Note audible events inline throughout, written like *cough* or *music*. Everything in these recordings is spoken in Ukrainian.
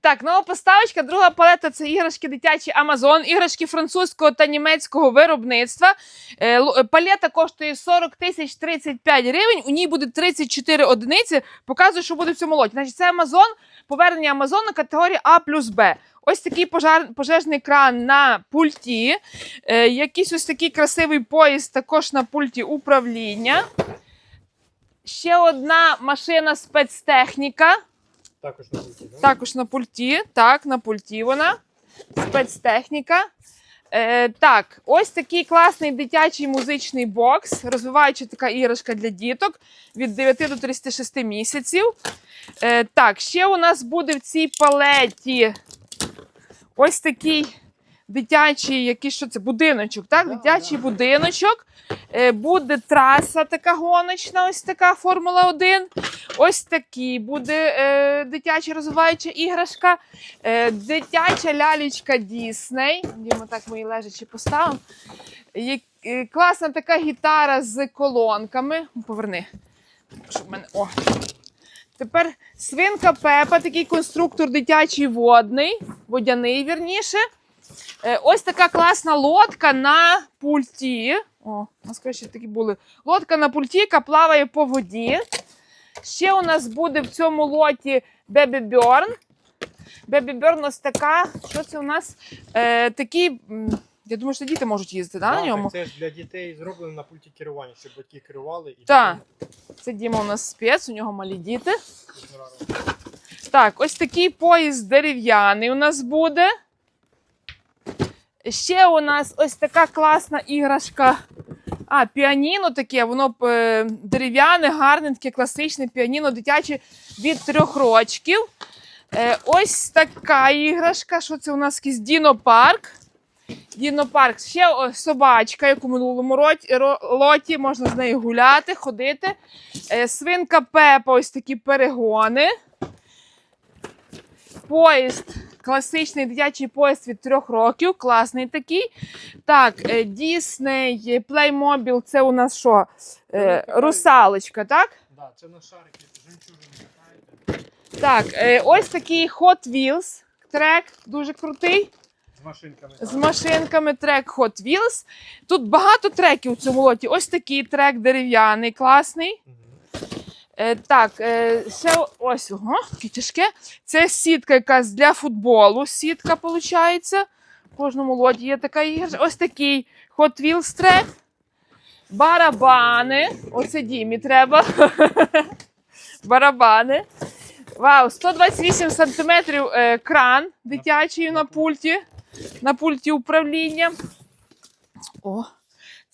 Так, нова поставочка. Друга палета це іграшки дитячі Amazon, іграшки французького та німецького виробництва. Е, е, Палета коштує 40 тисяч 35 гривень. У ній буде 34 одиниці. Показую, що буде в цьому лоті. Значить, це Amazon, повернення Амазону категорії А плюс Б. Ось такий пожар, пожежний кран на пульті. Е, якийсь ось такий красивий поїзд також на пульті управління. Ще одна машина спецтехніка. Також на пульті, да? Також на пульті. Так, на пульті вона. Спецтехніка. Е, так, ось такий класний дитячий музичний бокс, розвиваюча така іграшка для діток від 9 до 36 місяців. Е, так, ще у нас буде в цій палеті ось такий дитячий, який що це? Будиночок, так? Да, дитячий да. будиночок. Е, буде траса така гоночна, ось така Формула 1. Ось такий буде е, дитяча розвиваюча іграшка. Е, дитяча лялечка Дісней. Дімо так мої лежачі поставимо. Є, е, класна така гітара з колонками. Поверни. Щоб мене. О. Тепер свинка Пепа, такий конструктор дитячий водний, водяний вірніше. Е, ось така класна лодка на пульті. О, у нас коротше такі були. Лодка на пульті, яка плаває по воді. Ще у нас буде в цьому лоті Baby Burn. Baby Burn ось така. Що це у нас? Е, такі. Я думаю, що діти можуть їздити да, Да, на ньому. Це ж для дітей зроблено на пульті керування, щоб батьки керували і Так. Це Діма у нас спец, у нього малі діти. Так, ось такий поїзд дерев'яний у нас буде. Ще у нас ось така класна іграшка. А, піаніно таке, воно е, дерев'яне, гарне, таке класичне піаніно дитяче від трьох рочків. Е, ось така іграшка. Що це у нас якийсь Дінопарк? Дінопарк. Ще собачка, як у минулому лоті, можна з нею гуляти, ходити. Е, свинка Пепа, ось такі перегони. Поїзд, класичний дитячий поїзд від трьох років, класний такий. Так, Disney, Playmobil, це у нас що? Е, русалочка, так? Да, це на шарики, жемчужини знаєте, Так, е, ось такий Hot Wheels трек, дуже крутий. з машинками. З машинками трек Hot Wheels. Тут багато треків у цьому лоті. Ось такий трек дерев'яний, класний. Е, так, е, ще ось ого, тяжке. Це сітка якась для футболу. Сітка, виходить. В кожному лоті є така іграшка. Ось такий Hot Wheels трек. Барабани. Оце Дімі треба. *laughs* Барабани. Вау, 128 сантиметрів е, кран дитячий на пульті. На пульті управління. О,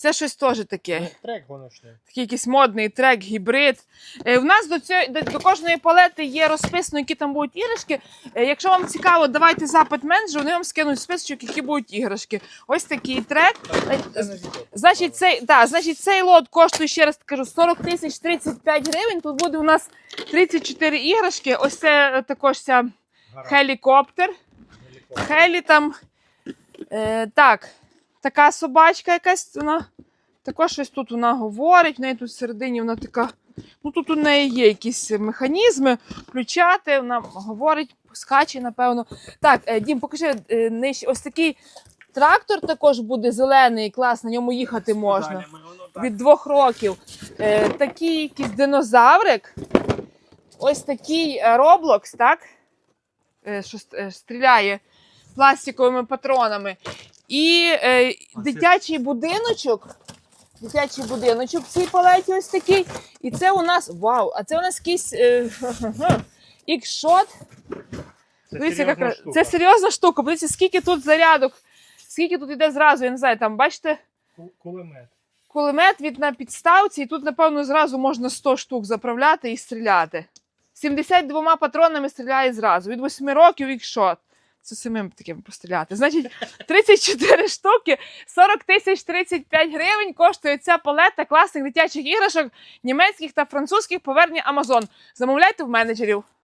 це щось теж таке. Трек гоночний. Такий якийсь модний трек, гібрид. Е, в нас до, цього, до, до кожної палети є розписано, які там будуть іграшки. Е, якщо вам цікаво, давайте запит менеджеру, вони вам скинуть списочок, які будуть іграшки. Ось такий трек. Значить, цей, да, значить, цей лот коштує, ще раз кажу, 40 тисяч 35 гривень. Тут буде у нас 34 іграшки. Ось це е, також ця Гаразд. хелікоптер. Хелі там. Е, так, така собачка якась, вона також щось тут вона говорить, в неї тут всередині вона така. Ну тут у неї є якісь механізми, включати, вона говорить, скаче, напевно. Так, е, Дім, покажи е, нижче. Ось такий трактор також буде зелений, клас, на ньому їхати можна. Воно так. Від двох років. Е, такий якийсь динозаврик. Ось такий Roblox, так? Що стріляє пластиковими патронами. І е, дитячий будиночок. Дитячий будиночок в цій палеті ось такий. І це у нас. Вау! А це у нас якийсь е, *laughs* ікшот. Це Дивіться, серйозна штука. це серйозна штука. Подивіться, скільки тут зарядок, скільки тут іде зразу, я не знаю, там бачите Ку- Кулемет. кулемет від на підставці, і тут, напевно, зразу можна 100 штук заправляти і стріляти. 72 патронами стріляє зразу. Від 8 років ікшот. Це самим таким постріляти. Значить, 34 штуки, 40 тисяч 35 гривень коштує ця палета класних дитячих іграшок німецьких та французьких повернення Амазон. Замовляйте в менеджерів.